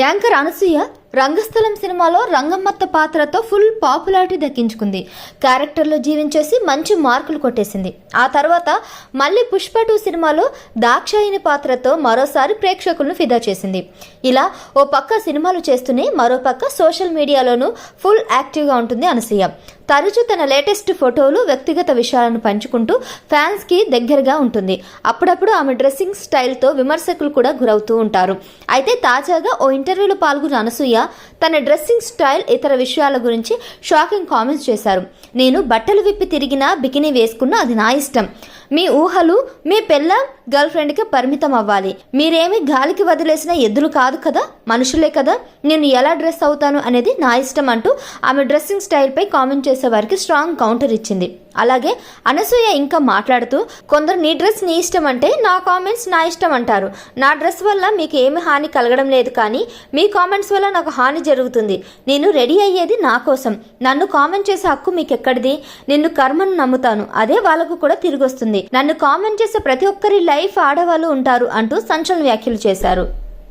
Anchor Anasuya రంగస్థలం సినిమాలో రంగమ్మత్త పాత్రతో full popularity దక్కించుకుంది. క్యారెక్టర్లో జీవించేసి మంచి మార్కులు కొట్టేసింది. ఆ తర్వాత మళ్ళీ పుష్ప టూ సినిమాలో దాక్షాయిని పాత్రతో మరోసారి ప్రేక్షకులను ఫిదా చేసింది. ఇలా ఓ పక్క సినిమాలు చేస్తూనే మరో పక్క సోషల్ మీడియాలోనూ ఫుల్ యాక్టివ్గా ఉంటుంది అనసూయ. తరచూ తన లేటెస్ట్ ఫోటోలు వ్యక్తిగత విషయాలను పంచుకుంటూ ఫ్యాన్స్కి దగ్గరగా ఉంటుంది. అప్పుడప్పుడు ఆమె డ్రెస్సింగ్ స్టైల్తో విమర్శకులు కూడా గురవుతూ ఉంటారు. అయితే తాజాగా ఓ ఇంటర్వ్యూలో పాల్గొన్న అనసూయ తన డ్రెస్సింగ్ స్టైల్ ఇతర విషయాల గురించి షాకింగ్ కామెంట్స్ చేశారు. నేను బట్టలు విప్పి తిరిగినా బికినీ వేసుకున్నా అది నా ఇష్టం. మీ ఊహలు మీ పెళ్ళ గర్ల్ ఫ్రెండ్కి పరిమితం అవ్వాలి. మీరేమి గాలికి వదిలేసిన ఎద్దులు కాదు కదా? మనుషులే కదా? నేను ఎలా డ్రెస్ అవుతాను అనేది నా ఇష్టం అంటూ ఆమె డ్రెస్సింగ్ స్టైల్పై కామెంట్ చేసే వారికి స్ట్రాంగ్ కౌంటర్ ఇచ్చింది. అలాగే అనసూయ ఇంకా మాట్లాడుతూ కొందరు నీ డ్రెస్ నీ ఇష్టం అంటే నా కామెంట్స్ నా ఇష్టం అంటారు. నా డ్రెస్ వల్ల మీకు ఏమి హాని కలగడం లేదు కానీ మీ కామెంట్స్ వల్ల నాకు హాని జరుగుతుంది. నేను రెడీ అయ్యేది నా కోసం. నన్ను కామెంట్ చేసే హక్కు మీకు ఎక్కడిది నిన్ను కర్మను నమ్ముతాను. అదే వాళ్ళకు కూడా తిరిగి వస్తుంది నన్ను కామెంట్ చేసే ప్రతి ఒక్కరి లైఫ్ ఆడవాళ్ళు ఉంటారు అంటూ సంచలన వ్యాఖ్యలు చేశారు.